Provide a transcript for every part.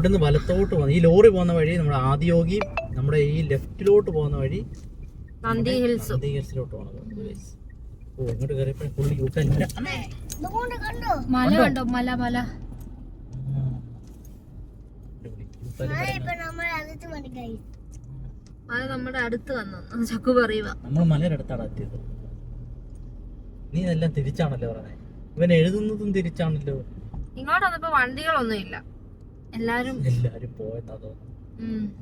ഇവിടുന്ന് വലത്തോട്ട് പോകുന്ന ഈ ലോറി പോകുന്ന വഴി നമ്മുടെ ആദിയോഗി നമ്മുടെ ഈ ലെഫ്റ്റിലോട്ട് പോകുന്ന വഴി നന്ദി ഹിൽസ്. നന്ദി ഹിൽസിലോട്ട് പോകണം. ഓ ഇങ്ങോട്ട് കയറിയപ്പോൾ ഫുള്ള് യൂട്ടൻ കണ്ടോ? മല കണ്ടോ? മല മല. guys. നമ്മുടെ അടുത്ത് വന്നു. ചക്കു പറയുക. നമ്മൾ മലയുടെ അടുത്താണ് എത്തിയത്. നീ എല്ലാം തിരിച്ചാണല്ലോ പറഞ്ഞേ. ഇവൻ എഴുതുന്നതും തിരിച്ചാണല്ലോ. ഇങ്ങോട്ട് വന്നപ്പോ വണ്ടികളൊന്നും ഇല്ല എല്ലാരും എല്ലാരും പോയെന്നാ തോന്നുന്നു.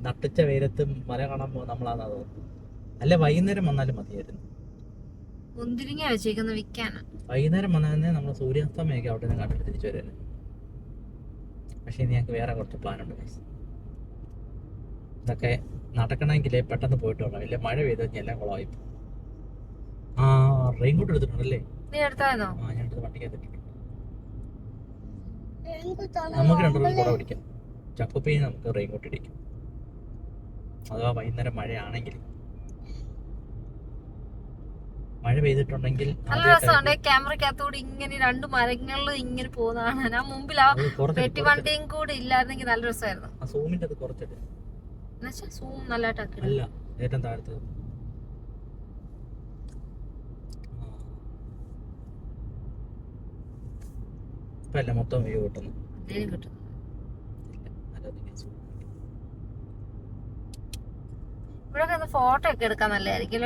നട്ടിച്ച വെയിലത്ത് മല കാണാൻ പോകുന്ന നമ്മളാന്നാ തോന്നുന്നു. അല്ല വൈകുന്നേരം വന്നാലും മതിയായിരുന്നു. മുന്തിരിങ്ങ വെച്ചേക്കുന്ന വിൽക്കാന് വൈകുന്നേരം വന്നാലേ നമ്മൾ സൂര്യാസ്തമയൊക്കെ അവിടെ നിന്ന് കണ്ടിട്ട് തിരിച്ചു വരാൻ പക്ഷെ ഇനി ഞങ്ങൾക്ക് വേറെ കുറച്ച് പ്ലാനുണ്ട്. ഇതൊക്കെ നടക്കണമെങ്കിൽ പെട്ടെന്ന് പോയിട്ട് വേണം ഇല്ല മഴ പെയ്ത് കഴിഞ്ഞാൽ എല്ലാം കുളമായി ആ റെയിൻ കോട്ട് എടുത്തിട്ടുണ്ടല്ലേ? നീ എടുത്തായിരുന്നോ? ആ ഞാൻ എടുത്ത് വണ്ടിക്കകത്ത് നമുക്ക് രണ്ടുപേരും കൂടെ പിടിക്കാം ചപ്പപ്പേന് നമുക്ക് റെയിൻ കോട്ട് ഇടിക്കും. അഥവാ വൈകുന്നേരം മഴയാണെങ്കിൽ. മഴ പെയ്തിട്ടുണ്ടെങ്കിൽ നല്ല രസമുണ്ട്. ക്യാമറക്കകത്തൂടെ ഇങ്ങനെ രണ്ട് മരങ്ങളിൽ ഇങ്ങനെ പോകുന്നതാണ്. ഞാൻ മുമ്പിൽ ആ അത് പെട്ടി വണ്ടിയും കൂടെ ഇല്ലായിരുന്നെങ്കിൽ നല്ല രസമായിരുന്നു. സൂമിന്റെ അത് കുറച്ചിട്ട് എന്നുവെച്ചാൽ സൂം നല്ലതായിട്ടാക്കി അല്ല ഏറ്റവും താഴത്ത്. ഇപ്പൊ അല്ല മൊത്തം വ്യൂ കിട്ടുന്നു. ഇവിടെ ഫോട്ടോ ഒക്കെ എടുക്കാൻ നല്ലതായിരിക്കും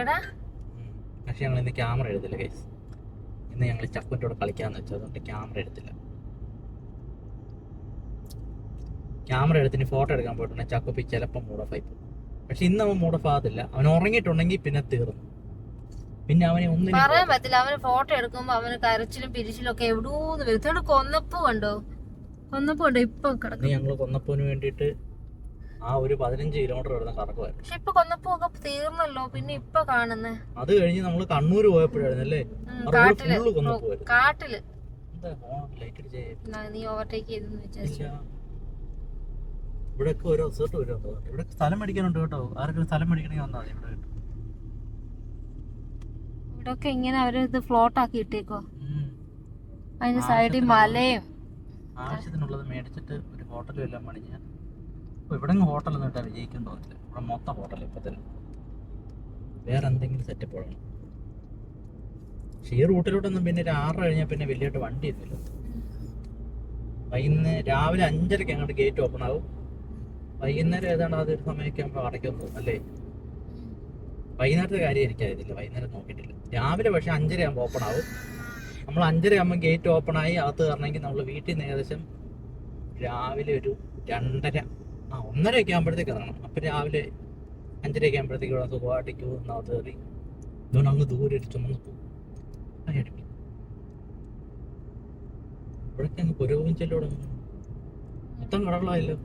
പക്ഷെ ഞങ്ങൾ ഇന്ന് ക്യാമറ എടുത്തില്ല ഗൈസ് ഇന്ന് ഞങ്ങൾ ചക്കുന്റെ കൂടെ കളിക്കാന്ന് വെച്ചു അതുകൊണ്ട് ക്യാമറ എടുത്തില്ല. ക്യാമറ എടുത്തിന് ഫോട്ടോ എടുക്കാൻ പോയിട്ടുണ്ടെങ്കിൽ ചക്കുപ്പി ചിലപ്പോൾ മൂഡ് ഓഫ് ആയി പോകും. പക്ഷെ ഇന്ന് അവൻ മൂഡ് ഓഫ് ആകത്തില്ല. അവൻ ഉറങ്ങിയിട്ടുണ്ടെങ്കിൽ പിന്നെ തീർന്നു. പിന്നെ അവനെ ഒന്നും പറയാൻ പറ്റില്ല. അവന് ഫോട്ടോ എടുക്കുമ്പോ അവന് കരച്ചിലും പിരിച്ചിലും ഒക്കെ എവിടൂന്ന് വരും. കൊന്നപ്പൂ കണ്ടോ? കൊന്നപ്പൂ കണ്ടോ? ഇപ്പൊ കിടക്കും ഞങ്ങൾ കൊന്നപ്പോന് വേണ്ടിട്ട് ആ ഒരു പതിനഞ്ച് കിലോമീറ്റർ വരുന്ന കറക്കുമായിരുന്നു പക്ഷെ ഇപ്പൊ കൊന്നപ്പൂ ഒക്കെ തീർന്നല്ലോ. പിന്നെ ഇപ്പൊ കാണുന്നേ. അത് കഴിഞ്ഞ് നമ്മൾ കണ്ണൂര് പോയപ്പോഴായിരുന്നു അല്ലേ? കാട്ടിൽ. കാട്ടിൽ. നീ ഓവർടേക്ക് ചെയ്തെന്ന് വിചാരിച്ചു. ഇവിടെയൊക്കെ ഓരോ റിസോർട്ട് വരും ഇവിടെ സ്ഥലം മേടിക്കാനുണ്ട് കേട്ടോ. ആരെങ്കിലും സ്ഥലം മേടിക്കണമെങ്കിൽ വന്നാൽ മതി ഇവിടെ. കിട്ടും ഇവിടൊക്കെ ഇങ്ങനെ അവർ ഇത് ഫ്ലോട്ട് ആക്കി ഇട്ടേക്കോ. അതിന്റെ സൈഡിൽ മലയും. ആവശ്യത്തിനുള്ളത് മേടിച്ചിട്ട് ഒരു ഹോട്ടലും എല്ലാം പണിഞ്ഞ. ഇവിടെ ഹോട്ടലൊന്നും ഇട്ടാൽ വിജയിക്കും തോന്നില്ല ഇവിടെ മൊത്തം ഹോട്ടൽ ഇപ്പൊ തന്നെ. വേറെ എന്തെങ്കിലും സെറ്റപ്പ് വേണം പക്ഷേ ഈ റൂട്ടിലോട്ടൊന്നും പിന്നെ ഒരു ആറ് കഴിഞ്ഞാൽ പിന്നെ വലിയായിട്ട് വണ്ടി എത്തില്ല. വൈകുന്നേരം രാവിലെ അഞ്ചരയ്ക്ക് അങ്ങോട്ട് ഗേറ്റ് ഓപ്പൺ ആവും. വൈകുന്നേരം ഏതാണ്ട് അതൊരു സമയമൊക്കെ ആകുമ്പോൾ അടയ്ക്കാൻ പോകും അല്ലേ? വൈകുന്നേരത്തെ കാര്യം എനിക്കറിയത്തില്ല വൈകുന്നേരം നോക്കിയിട്ടില്ല. രാവിലെ പക്ഷെ അഞ്ചര ആകുമ്പോൾ ഓപ്പൺ ആവും. നമ്മൾ അഞ്ചര ആകുമ്പോൾ ഗേറ്റ് ഓപ്പൺ ആയി അകത്ത് കയറണമെങ്കിൽ നമ്മൾ വീട്ടിൽ നിന്ന് ഏകദേശം രാവിലെ ഒരു രണ്ടര ആ ഒന്നര ഒക്കെ ആകുമ്പോഴത്തേക്ക് ഇറങ്ങണം. അപ്പം രാവിലെ അഞ്ചര ഒക്കെ ആകുമ്പോഴത്തേക്ക് ഇവിടെ സുഖമായിട്ട് ക്യൂ നിന്നകത്ത് കയറി അതുകൊണ്ട് അങ്ങ് ദൂരെ ഒരു ചുമന്ന് പോകും അടിക്കും ഇവിടേക്ക് അങ്ങ് പുരോഗം ചെല്ലോടെ മൊത്തം കടകളായല്ലോ.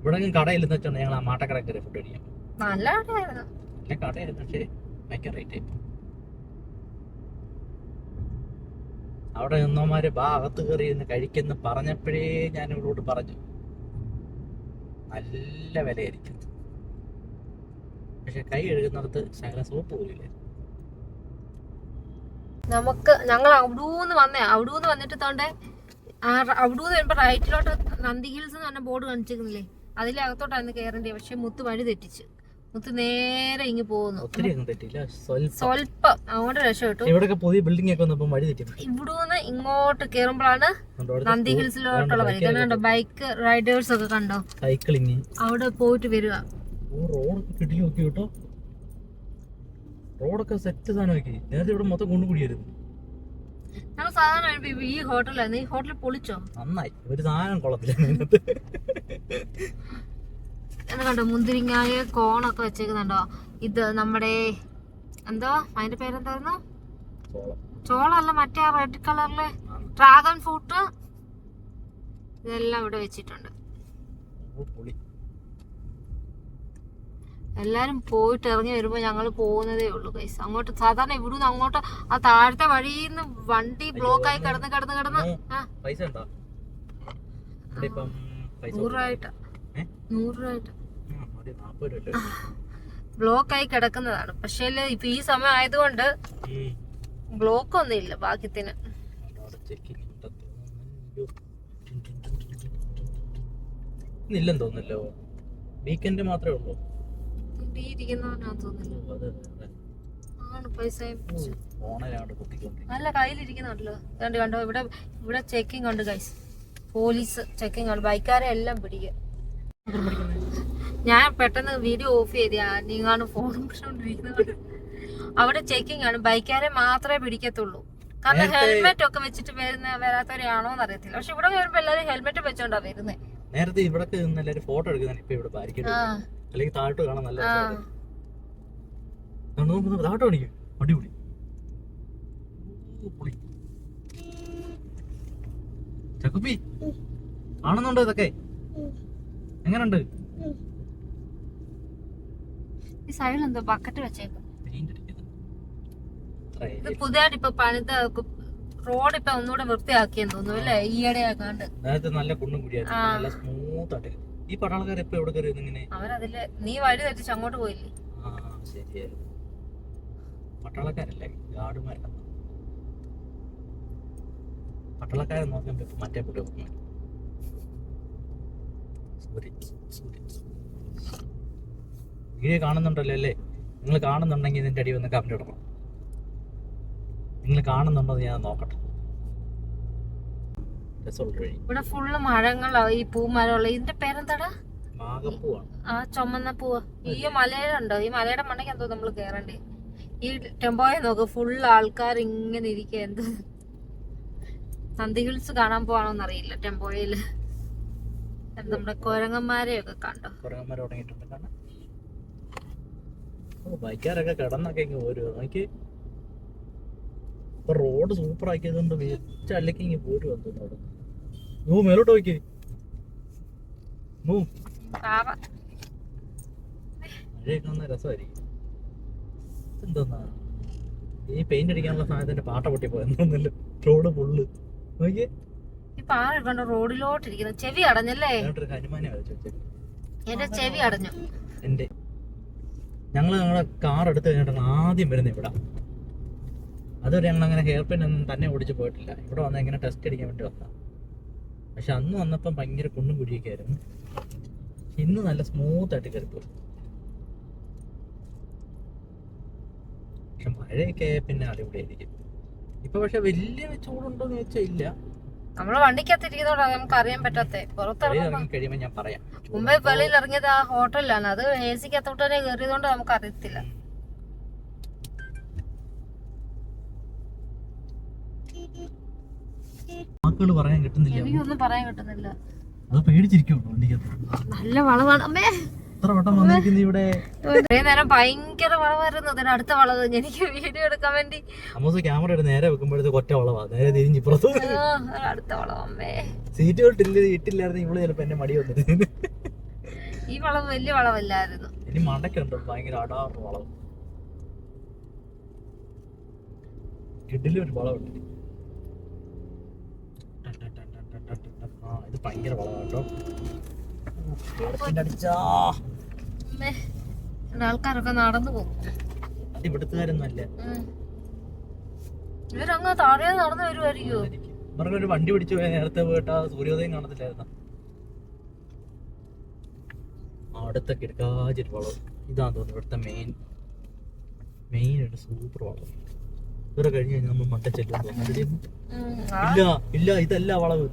ഇവിടെ കടയില്ലെന്ന് വെച്ചാൽ ഞങ്ങൾ ആ മാട്ടക്കട കയറി ഫുഡ് അടിക്കാം നല്ല കടയായിരുന്നു. നല്ല ഭയങ്കര റേറ്റ് അവിടെ നിന്നോമാര് ബാ അകത്ത് കയറി ഇരുന്ന് കഴിക്കുന്ന പറഞ്ഞപ്പോഴേ ഞാൻ ഇവളോട് പറഞ്ഞു നല്ല വിലയായിരിക്കും. പക്ഷെ കൈ എഴുകുന്നിടത്ത് ശകല സോപ്പ് പോലില്ല? നമുക്ക് ഞങ്ങൾ അവിടൂന്ന് വന്നേ അവിടൂന്ന് വന്നിട്ട് തോണ്ടേ അവിടൂന്ന് വരുമ്പോ റൈറ്റിലോട്ട് നന്ദി ഹിൽസ് എന്ന് പറഞ്ഞ ബോർഡ് കാണിച്ചിരുന്നില്ലേ അതിലെ അകത്തോട്ടായിരുന്നു കയറേണ്ടത് പക്ഷെ മുത്ത് വഴി തെറ്റിച്ച്. മുത്ത് നേരെ ഇങ്ങ് പോകുന്നു. ഒത്തിരി ഒന്നും തെറ്റില്ല സ്വല്പം. അങ്ങോട്ട് രക്ഷപ്പെട്ടു. ഇവിടെയൊക്കെ പുതിയ ബിൽഡിംഗ് ഒക്കെ വന്നപ്പോൾ വഴി തെറ്റി ഇവിടൂന്ന് ഇങ്ങോട്ട് കയറുമ്പോഴാണ് നന്ദി ഹിൽസിലോട്ടുള്ള വഴി. കണ്ടോ ബൈക്ക് റൈഡേഴ്സ് ഒക്കെ കണ്ടോ? സൈക്ലിങ് അവിടെ പോയിട്ട് വരിക. റോഡൊക്കെ കിട്ടി നോക്കി കേട്ടോ. റോഡൊക്കെ സെറ്റ് സാധനമാക്കി. നേരത്തെ ഇവിടെ മൊത്തം കൊണ്ടുകൂടിയായിരുന്നു ഞങ്ങൾ സാധാരണ ഈ ഹോട്ടലായിരുന്നു ഈ ഹോട്ടൽ പൊളിച്ചോ? നന്നായി. ഒരു സാധനം കൊള്ളത്തില്ല എന്ന് കണ്ടോ? മുന്തിരിങ്ങായ കോണൊക്കെ വെച്ചേക്കുന്നുണ്ടോ? ഇത് നമ്മുടെ എന്തോ? അതിന്റെ പേരെന്തായിരുന്നു? ചോളം ചോളല്ല മറ്റേ ആ റെഡ് കളറിൽ ഡ്രാഗൺ ഫ്രൂട്ട് ഇതെല്ലാം ഇവിടെ വെച്ചിട്ടുണ്ട്. എല്ലാരും പോയിട്ട് ഇറങ്ങി വരുമ്പോ ഞങ്ങൾ പോകുന്നതേ ഉള്ളൂ ഗൈസ് അങ്ങോട്ട് സാധാരണ ഇവിടുന്ന് അങ്ങോട്ട് ആ താഴത്തെ വഴിയിൽ നിന്ന് വണ്ടി ബ്ലോക്ക് ആയി കിടന്ന് കിടന്ന് കിടന്ന് നൂറ് രൂപ നൂറ് രൂപ അല്ലേ? ബ്ലോക്ക് ആയി കിടക്കുന്നതാണ്. പക്ഷേ ഇപ്പൊ ഈ സമയം ആയതുകൊണ്ട് ബ്ലോക്ക് ഒന്നും ഇല്ല ഭാഗ്യത്തിന് ഇല്ലെന്ന് തോന്നുന്നല്ലോ? വീക്കെൻഡ് മാത്രമേ ഉള്ളൂ. നല്ല കയ്യിലിരിക്കുന്നുണ്ടല്ലോ. കണ്ടു കണ്ടോ ഇവിടെ ഇവിടെ ചെക്കിംഗ് ഉണ്ട് ഗൈസ് പോലീസ് ചെക്കിംഗ് ഉണ്ട്. ബൈക്കാരെ എല്ലാം പിടിക്കുക. ഞാൻ പെട്ടെന്ന് വീഡിയോ ഓഫ് ചെയ്ത നീങ്ങാണ് ഫോൺ പിടിച്ചോണ്ടിരിക്കുന്നത് അവിടെ ചെക്കിംഗ് ആണ്. ബൈക്കാരെ മാത്രമേ പിടിക്കത്തുള്ളൂ. കാരണം ഹെൽമെറ്റ് ഒക്കെ വെച്ചിട്ട് വരുന്ന വരാത്തവരാണോ എന്ന് അറിയത്തില്ല. പക്ഷെ ഇവിടെ വരുമ്പോ എല്ലാരും ഹെൽമെറ്റ് വെച്ചോണ്ടാ വരുന്നത് നേരത്തെ ഇവിടൊക്കെ നല്ലൊരു ഫോട്ടോ എടുക്കുന്നതാണ് ഇപ്പൊ ഇവിടെ ബാരിക്കേഡ് അല്ലെങ്കിൽ താഴോട്ട് കാണാൻ നല്ല ആ. രസമല്ലേ? ആ, നോക്ക് നോക്ക്, താഴോട്ട് കാണിക്കും. അടിപൊളി. ചക്കുപ്പി കാണുന്നുണ്ടോ ഇതൊക്കെ? എങ്ങനുണ്ട്? ഈ സൈഡിൽ എന്തോ ബക്കറ്റ് വെച്ചേക്കും ഇത്. ഇത്രയേ. പുതിയതായിട്ട് ഇപ്പൊ പണിത റോഡ് ഇപ്പൊ ഒന്നുകൂടെ വൃത്തിയാക്കിയെന്ന് തോന്നുന്നു അല്ലേ? ഈയിടെ ആക്കാണ്ട് നേരത്തെ നല്ല കുണ്ടും കുടിയായിരുന്നു നല്ല സ്മൂത്ത് ആയിട്ട്. ഈ പട്ടാളക്കാർ ഇപ്പൊ എവിടെ കയറി ഇങ്ങനെ അവരതിൽ നീ വഴി തെറ്റിച്ച് അങ്ങോട്ട് പോയില്ലേ? ആ ശരിയായിരുന്നു. പട്ടാളക്കാരല്ലേ? ഗാർഡുമാരല്ല പട്ടാളക്കാരെ ഇപ്പൊ മറ്റേ സോറി വീഡിയോ കാണുന്നുണ്ടല്ലോ അല്ലേ? നിങ്ങൾ കാണുന്നുണ്ടെങ്കിൽ ഇതിന്റെ അടി വന്ന് കമന്റ് ഇടണം. നിങ്ങൾ കാണുന്നുണ്ടോ ഞാൻ നോക്കട്ടെ. ഇവിടെ ഫുള്ള് മരങ്ങളാ ഈ പൂമരമുള്ള. ഇതിന്റെ പേരെന്താടാ? ആ ചുമന്ന പൂവ്. ഈ മലയിലുണ്ടോ? ഈ മലയുടെ മണ്ടയ്ക്ക് എന്തോ നമ്മൾ കേറണ്ടേ? ഈ ടെമ്പോയെ നോക്ക് ഫുള്ള് ആൾക്കാർ ഇങ്ങനെ ഇരിക്കുക എന്തോ? നന്ദി ഹിൽസ് കാണാൻ പോവാണോന്നറിയില്ല ടെമ്പോയിൽ. നമ്മുടെ കുരങ്ങന്മാരെയൊക്കെ കണ്ടോ? കുരങ്ങന്മാരെ തുടങ്ങിയിട്ടുണ്ട് കാരണം ഓ ബൈക്കാരൊക്കെ കിടന്നൊക്കെ ഇങ്ങ് പോരുക നോക്കി ഇപ്പൊ റോഡ് സൂപ്പർ ആക്കിയത് കൊണ്ട് വെച്ചല്ലെങ്കിൽ ഇങ്ങ് പോരുക തോന്നുന്നു ഓ മേലോട്ട് നോക്കി പാറ മഴയൊക്കെ വന്ന രസമായിരിക്കും. എന്തോന്നാ ഈ പെയിന്റ് അടിക്കാനുള്ള സാധനത്തിന്റെ പാട്ട പൊട്ടി പോയെന്നൊന്നുമില്ല റോഡ് ഫുള്ള് നോക്കിയേ. പാറ കണ്ടോ റോഡിലോട്ട് ഇരിക്കുന്നു ചെവി അടഞ്ഞല്ലേ? എന്റെ ചെവി അടഞ്ഞു. എന്റെ ഞങ്ങൾ ഞങ്ങളെ കാർ എടുത്ത് കഴിഞ്ഞിട്ടാണ് ആദ്യം വരുന്നത് ഇവിടെ. അതുവരെ ഞങ്ങൾ അങ്ങനെ ഹെയർ പിൻ ഒന്നും തന്നെ ഓടിച്ച് പോയിട്ടില്ല. ഇവിടെ വന്ന് ഇങ്ങനെ ടെസ്റ്റ് അടിക്കാൻ വേണ്ടി വന്ന പക്ഷെ അന്ന് വന്നപ്പം ഭയങ്കര കുണ്ണും കുടിയൊക്കെ ആയിരുന്നു. ഇന്ന് നല്ല സ്മൂത്ത് ആയിട്ട് കയറിപ്പോയി പക്ഷെ മഴയൊക്കെ പിന്നെ പിന്നെ അടിപൊളിയായിരിക്കും ഇപ്പൊ പക്ഷെ വലിയ ചൂടുണ്ടോ എന്ന് ചോദിച്ചാൽ ഇല്ല. നമ്മൾ വണ്ടിക്കകത്തിരിക്കുന്നോണ്ടാ നമുക്ക് അറിയാൻ പറ്റാത്തെ. പുറത്തിറങ്ങുമ്പോ ഞാൻ പറയാം. മുംബൈ വെളിയിൽ ഇറങ്ങിയത് ആ ഹോട്ടലിലാണ്. അത് എ സിക്കകത്തോട്ട് തന്നെ കയറിയതുകൊണ്ട് നമുക്ക് അറിയത്തില്ല വാക്കുകൾ പറയാൻ കിട്ടുന്നില്ല. എനിക്കൊന്നും പറയാൻ കിട്ടുന്നില്ല. അത് പേടിച്ചിരിക്കും വണ്ടിക്കകത്ത്. നല്ല വളവാണ്. അമ്മേ! എത്ര വട്ടം വന്നിരിക്കുന്നു ഇവിടെ? ഇത്രയും നേരം ഭയങ്കര വളവായിരുന്നു. ഇതിന് അടുത്ത വളവ്. എനിക്ക് വീഡിയോ എടുക്കാൻ വേണ്ടി. അമ്മൂസ് ക്യാമറ എടുത്ത് നേരെ വെക്കുമ്പോഴത്തേക്ക് ഒറ്റ വളവാ. നേരെ തിരിഞ്ഞ് ഇപ്പുറത്ത് അടുത്ത വളവമ്മേ സീറ്റ് ഇട്ടില്ല ഇട്ടില്ലായിരുന്നു. ഇവൾ ചിലപ്പോ എന്നെ മടി വന്നിട്ട്. ഈ വളവ് വലിയ വളവല്ലായിരുന്നു. ഇനി മണ്ടക്കുണ്ട് ഭയങ്കര അടാറ് വളവ്. കിഡിലും ഒരു വളവുണ്ട് ഇത് ഭയങ്കര വളവാട്ടോ കേട്ടോ. അടിച്ചാ. ആൾക്കാരൊക്കെ നടന്നു പോകും. അത് ഇവിടുത്തുകാരൊന്നും അല്ല. ഇവരങ്ങ് താഴെ നടന്നു വരുമായിരിക്കോ ഇവർക്ക് ഒരു വണ്ടി പിടിച്ചു പോയ നേരത്തെ പോയിട്ട് ആ സൂര്യോദയം കാണത്തില്ലായിരുന്നു? അവിടുത്തെ കിടക്കാച്ചൊരു വളം ഇതാന്ന് തോന്നുന്നു ഇവിടുത്തെ മെയിൻ മെയിൻ ഒരു സൂപ്പർ വളം ഇവരെ കഴിഞ്ഞ് കഴിഞ്ഞാൽ നമ്മൾ മട്ട ചെല്ലും ഇല്ല ഇല്ല ഇതല്ല വളവ്.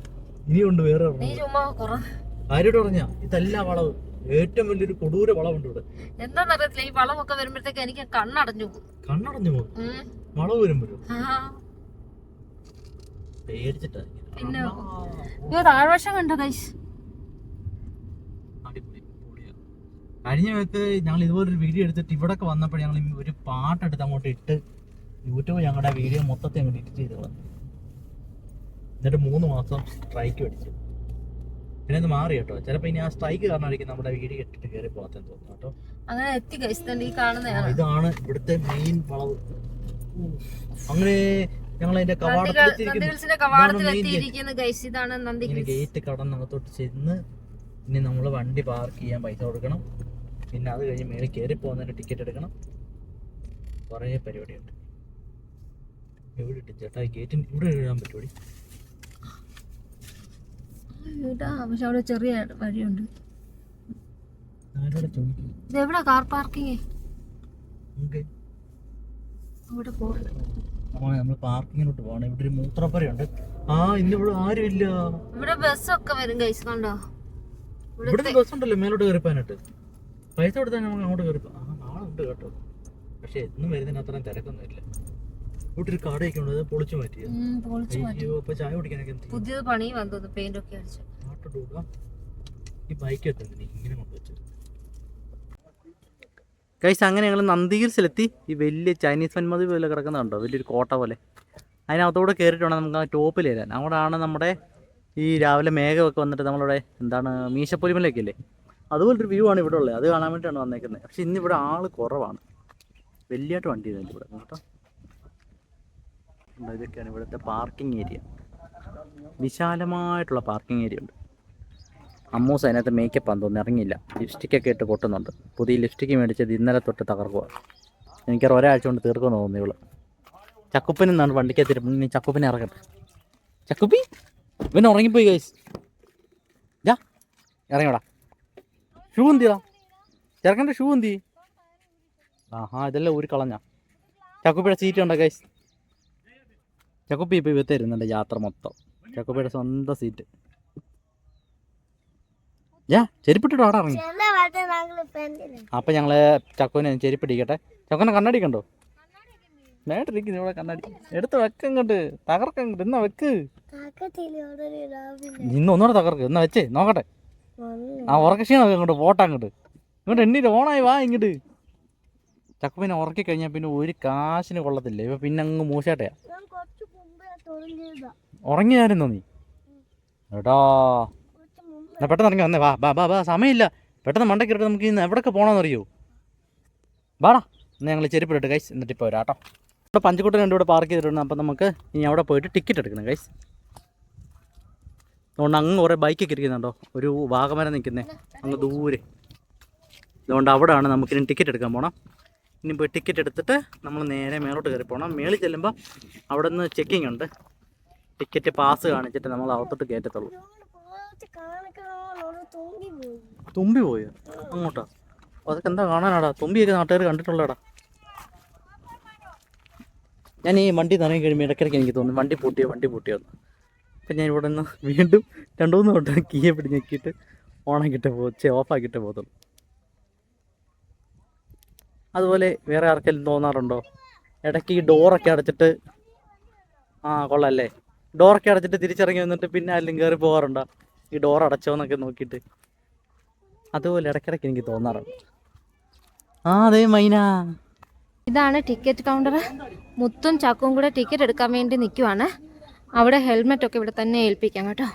ഇനിയുണ്ട് വേറെ ആരോട് പറഞ്ഞ? ഇതല്ല വളവ്. ഏറ്റവും വലിയൊരു കൊടൂര വളവുണ്ട് ഇവിടെ എന്താന്നറിയത്തില്ല ഈ വളവൊക്കെ വരുമ്പോഴത്തേക്ക് എനിക്ക് കണ്ണടഞ്ഞു പോകും കണ്ണടഞ്ഞു പോകും. വളവ് വരുമ്പോഴും ആ. പേടിച്ചിട്ടാ പിന്നെ? അയ്യോ താഴ്വശം കണ്ടോ കൈസ് അടിപൊളി പൊളിയാ. കഴിഞ്ഞ വെക്ക് ഞങ്ങൾ ഇതുപോലൊരു വീഡിയോ എടുത്തിട്ട് ഇവിടൊക്കെ വന്നപ്പോൾ ഞങ്ങൾ ഒരു പാട്ടെടുത്ത് അങ്ങോട്ട് ഇട്ട് യൂട്യൂബ് ഞങ്ങളുടെ വീഡിയോ മൊത്തത്തെ അങ്ങോട്ട് എഡിറ്റ് ചെയ്ത് എന്നിട്ട് മൂന്ന് മാസം സ്ട്രൈക്ക് അടിച്ചു പിന്നെ ഇത് മാറി കേട്ടോ. ചിലപ്പോ ഇനി ആ സ്ട്രൈക്ക് കാരണമായിരിക്കും നമ്മുടെ വീട് കെട്ടിട്ട് കയറി പോകാത്തെന്ന് തോന്നുന്നു കേട്ടോ. അങ്ങനെ എത്തി ഈ കാണുന്ന ഇതാണ് ഇവിടുത്തെ മെയിൻ വളവ്. അങ്ങനെ ഞങ്ങൾ അതിന്റെ കവാടത്തിൽ ഗേറ്റ് കടന്നകത്തോട്ട് ചെന്ന് ഇനി നമ്മൾ വണ്ടി പാർക്ക് ചെയ്യാൻ പൈസ കൊടുക്കണം. പിന്നെ അത് കഴിഞ്ഞ് മേളിൽ കയറി പോകുന്നതിന് ടിക്കറ്റ് എടുക്കണം. കുറേ പരിപാടിയുണ്ട്. എവിടെ ഇട്ട് ചേട്ടാ ഗേറ്റിന് ഇവിടെ എഴുതാൻ പറ്റുമോ ഇതാ പക്ഷെ അവിടെ ചെറിയ വഴിയുണ്ട്. എവിടാ കാർ പാർക്കിങ് നമുക്ക് അവിടെ പോകും നമ്മൾ പാർക്കിങ്ങിലോട്ട് പോകണം ഇവിടെ ഒരു മൂത്രപ്പുരയുണ്ട്. ആ ഇന്നിവിടെ ആരും ഇല്ല. ഇവിടെ ബസ്സൊക്കെ വരും കണ്ടോ? ഇവിടെ ബസ് ഉണ്ടല്ലോ മേലോട്ട് കയറിപ്പാനായിട്ട് പൈസ കൊടുത്താൽ നമുക്ക് അങ്ങോട്ട് കയറി ആ കേട്ടോ. പക്ഷെ എന്നും വരുന്നതിന് അത്രയും തിരക്കൊന്നും ഇല്ല. ഇവിടെ ഒരു കടയൊക്കെ ഉണ്ട് അത് പൊളിച്ചു മാറ്റിയത് മാറ്റി. അയ്യോ അപ്പൊ ചായ കുടിക്കാനൊക്കെ? പുതിയത് പണി വന്നത് പെയിന്റ് ഒക്കെ അടിച്ച്. വിടുക ഈ ബൈക്ക് എത്തുന്നില്ല ഇങ്ങനെ കൊണ്ടുവച്ചത് കൈസ് അങ്ങനെ ഞങ്ങൾ നന്ദി ഹിൽസിലെത്തി ഈ വലിയ ചൈനീസ് വന്മതി പോലെ കിടക്കുന്ന കണ്ടോ? വലിയൊരു കോട്ട പോലെ. അതിനകത്തോടെ കയറിയിട്ട് വേണം നമുക്ക് ആ ടോപ്പിൽ വരാൻ അവിടെയാണ് നമ്മുടെ ഈ രാവിലെ മേഘമൊക്കെ വന്നിട്ട് നമ്മളിവിടെ എന്താണ് മീശപ്പൊലിമലൊക്കെ ഇല്ലേ അതുപോലൊരു വ്യൂ ആണ് ഇവിടെ ഉള്ളത്. അത് കാണാൻ വേണ്ടിയിട്ടാണ് വന്നേക്കുന്നത്. പക്ഷെ ഇന്നിവിടെ ആൾ കുറവാണ്. വലിയായിട്ട് വണ്ടി ചെയ്യുന്നുണ്ട് ഇവിടെ കേട്ടോ. ഇതൊക്കെയാണ് ഇവിടുത്തെ പാർക്കിംഗ് ഏരിയ വിശാലമായിട്ടുള്ള പാർക്കിംഗ് ഏരിയ ഉണ്ട്. അമ്മൂസ് അതിനകത്ത് മേക്കപ്പ് ആണെന്ന് ഇറങ്ങിയില്ല. ലിപ്സ്റ്റിക്കൊക്കെ ഇട്ട് പൊട്ടുന്നുണ്ട്. പുതിയ ലിപ്സ്റ്റിക്ക് മേടിച്ചത് ഇന്നലെ തൊട്ട് തകർക്കുക എനിക്കറിയാം ഒരാഴ്ച കൊണ്ട് തീർക്കുമെന്ന് തോന്നുന്നു ഇവൾ. ചക്കുപ്പൻ എന്നാണ് വണ്ടിക്കകത്തിട്ട് ഇനി ചക്കുപ്പിനെ ഇറങ്ങട്ടെ ചക്കുപ്പി? ഇവൻ ഉറങ്ങിപ്പോയി ഗൈസ് ജാ ഇറങ്ങടാ ഷൂ എന്തിയാ ചെറുക്കന്റെ ഷൂ എന്തി ആഹാ ഇതെല്ലാം ഊരി കളഞ്ഞ. ചക്കുപ്പിയുടെ സീറ്റ് ഉണ്ടോ ഗൈസ് ചക്കുപ്പി ഇപ്പോൾ ഇവത്തെ ഇരുന്നുണ്ട് യാത്ര മൊത്തം. ചക്കുപ്പിയുടെ സ്വന്തം സീറ്റ് യാ ചെരുപ്പിട്ടിട്ട് അവിടെ ഇറങ്ങി. അപ്പൊ ഞങ്ങൾ ചക്കോനെ ചെരുപ്പിടിക്കട്ടെ. ചക്കോനെ കണ്ണാടി കണ്ടോ? നേട്ടിരിക്കുന്നു ഇവിടെ കണ്ണാടി. എടുത്ത് വെക്ക ഇങ്ങോട്ട്. തകർക്ക ഇങ്ങോട്ട്. എന്നാ വെക്ക്. ഇന്ന് ഒന്നുകൂടെ തകർക്ക്. എന്നാ വെച്ചേ. നോക്കട്ടെ. ആ ഉറക്കക്ഷീണമൊക്കെ ഇങ്ങോട്ട് പോട്ടെ അങ്ങോട്ട് ഇങ്ങോട്ട് എണ്ണീര് ഓണായി വാ ഇങ്ങോട്ട്. ചക്ക പിന്നെ ഉറക്കി കഴിഞ്ഞാൽ പിന്നെ ഒരു കാശിന് കൊള്ളത്തില്ല? ഇപ്പൊ പിന്നെ അങ്ങ് മൂശാട്ടയാ. ഉറങ്ങിയായിരുന്നോ നീ? എടാ. കുറച്ച് മുമ്പ് എന്നാ പെട്ടെന്ന് ഇറങ്ങി വന്നേ. വാ ബാ ബാ ബാ സമയമില്ല. പെട്ടെന്ന് മണ്ടയ്ക്ക് ഇട്ട് നമുക്ക് ഇന്ന് എവിടെയൊക്കെ പോകണമെന്നറിയോ വാടാ എന്നാൽ ഞങ്ങൾ ചെരുപ്പിട്ട് കൈസ് എന്നിട്ട് ഇപ്പോൾ വരാട്ടോ ഇവിടെ പഞ്ചക്കുട്ടൻ രണ്ട് പാർക്ക് ചെയ്തിട്ടുണ്ട്. അപ്പം നമുക്ക് ഇനി അവിടെ പോയിട്ട് ടിക്കറ്റ് എടുക്കണം കൈസ് അതുകൊണ്ട് അങ്ങ് കുറേ ബൈക്കൊക്കെ ഇരിക്കുന്നുണ്ടോ? ഒരു വാഗമരം നിൽക്കുന്നേ. അങ്ങ് ദൂരെ. അതുകൊണ്ട് അവിടെയാണ് നമുക്കിനി ടിക്കറ്റ് എടുക്കാൻ പോകണം ഇനി പോയി ടിക്കറ്റ് എടുത്തിട്ട് നമ്മൾ നേരെ മേലോട്ട് കയറി പോകണം മേളിൽ ചെല്ലുമ്പോൾ അവിടെ നിന്ന് ചെക്കിംഗ് ഉണ്ട്. ടിക്കറ്റ് പാസ് കാണിച്ചിട്ട് നമ്മൾ അകത്തോട്ട് കയറ്റത്തുള്ളൂ. തുമ്പി പോയോ അങ്ങോട്ടാ. അതൊക്കെ എന്താ കാണാനാടാ? തുമ്പിയൊക്കെ നാട്ടുകാർ കണ്ടിട്ടുള്ളടാ ഞാൻ ഈ വണ്ടി നിറങ്ങി കഴിയുമ്പോൾ ഇടയ്ക്കിടയ്ക്ക് എനിക്ക് തോന്നുന്നു വണ്ടി പൂട്ടിയോ വണ്ടി പൂട്ടിയോ എന്ന്. അപ്പം ഞാൻ ഇവിടെ നിന്ന് വീണ്ടും രണ്ടു മൂന്ന് വട്ടം കീയെ പിടി ഞെക്കിയിട്ട് ഓണാക്കിയിട്ട് പോ ചേ ഓഫാക്കിയിട്ട് പോകത്തുള്ളൂ. അതുപോലെ വേറെ ആർക്കെങ്കിലും തോന്നാറുണ്ടോ? ഇടയ്ക്ക് ഈ ഡോറൊക്കെ അടച്ചിട്ട് ആ കൊള്ളാല്ലേ ഡോറൊക്കെ അടച്ചിട്ട് തിരിച്ചിറങ്ങി വന്നിട്ട് പിന്നെ ആരെങ്കിലും കയറി പോകാറുണ്ടോ? ഈ ഡോർ അടച്ചോന്നൊക്കെ നോക്കിയിട്ട്. അതുപോലെ ഇടയ്ക്കിടയ്ക്ക് എനിക്ക് തോന്നാറുണ്ട്. ആ അതെ മൈന. ഇതാണ് ടിക്കറ്റ് കൗണ്ടർ മുത്തും ചക്കും കൂടെ ടിക്കറ്റ് എടുക്കാൻ വേണ്ടി നിൽക്കുവാണ് അവിടെ ഹെൽമെറ്റ് ഒക്കെ ഇവിടെ തന്നെ ഏൽപ്പിക്കാം കേട്ടോ.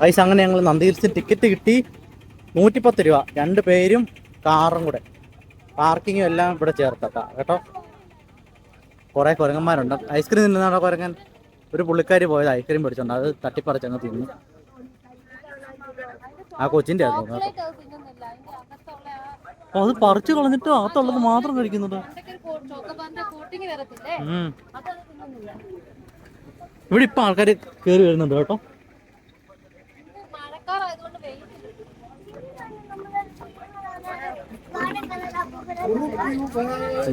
പൈസ അങ്ങനെ ഞങ്ങൾ നന്ദിഹിൽസ് ടിക്കറ്റ് കിട്ടി. നൂറ്റിപ്പത്ത് രൂപ. രണ്ട് പേരും കാറും കൂടെ. പാർക്കിങ്ങും എല്ലാം ഇവിടെ ചേർത്തട്ടാ കേട്ടോ? കുറേ കുരങ്ങന്മാരുണ്ട്. ഐസ്ക്രീം തിന്നുന്നാണോ കുരങ്ങൻ? ഒരു പുള്ളിക്കാരി പോയത് ഐസ്ക്രീം പിടിച്ചോണ്ട് അത് തട്ടിപ്പറിച്ചങ്ങ് തിന്നു. ആ കൊച്ചിന്റെ ആയിരുന്നു കേട്ടോ. ഓ, അത് പറിച്ചു കളഞ്ഞിട്ട് അകത്തുള്ളത് മാത്രം കഴിക്കുന്നുണ്ട് ഉം. ഇവിടെ ഇപ്പൊ ആൾക്കാര് കേറി വരുന്നുണ്ട് കേട്ടോ.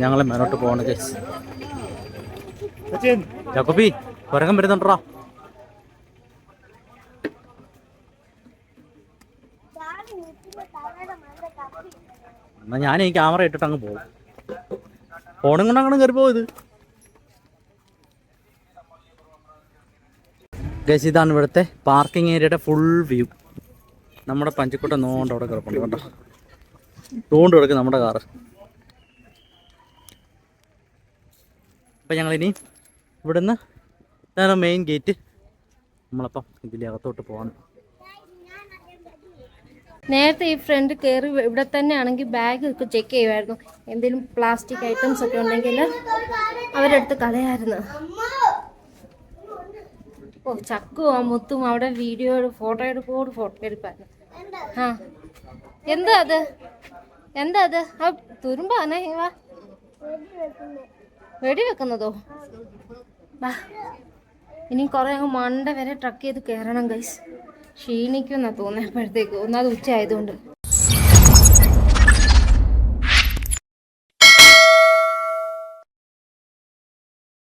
ഞങ്ങൾ മേലോട്ട് പോകണ ചേച്ചി ചക്കുപ്പി കുരങ്ങൻ വരുന്നുണ്ടോ എന്നാ ഞാൻ ഈ ക്യാമറ ഇട്ടിട്ട് അങ്ങ് പോകും ഫോണും കൊണ്ട് അങ്ങനെ കയറി പോയത്. ഗസ് ഇതാണ് ഇവിടുത്തെ പാർക്കിംഗ് ഏരിയയുടെ ഫുൾ വ്യൂ നമ്മുടെ പഞ്ചക്കുട്ട നോണ്ട് അവിടെ കിടപ്പുണ്ട് കേട്ടോ തോണ്ട് കിടക്കും നമ്മുടെ കാറ്. അപ്പം ഞങ്ങളിനി ഇവിടുന്ന് ഇതാണ് മെയിൻ ഗേറ്റ് നമ്മളപ്പം ഇതിന്റെ അകത്തോട്ട് പോകാൻ നേരത്തെ ഈ ഫ്രണ്ട് കയറി ഇവിടെ തന്നെ ആണെങ്കിൽ ബാഗ് ഒക്കെ ചെക്ക് ചെയ്യുമായിരുന്നു. എന്തെങ്കിലും പ്ലാസ്റ്റിക് ഐറ്റംസ് ഒക്കെ ഉണ്ടെങ്കിൽ അവരെടുത്ത് കളയായിരുന്നു. ഓ ചക്കുവാ മുത്തും അവിടെ വീഡിയോ ഫോട്ടോ എടുപ്പോട് ഫോട്ടോ എടുപ്പായിരുന്നു. ആ. എന്താ അത്? എന്താ അത്? ആ തുരുമ്പാണേ വാ. വെടി വെക്കുന്നതോ? വാ. ഇനി കുറേ അങ്ങ് മണ്ട വരെ ട്രക്ക് ചെയ്ത് കയറണം ഗൈസ് ക്ഷീണിക്കുമെന്നാണ് തോന്നുന്നത് അപ്പോഴത്തേക്ക്. ഒന്നാമത് ഉച്ച ആയതുകൊണ്ട്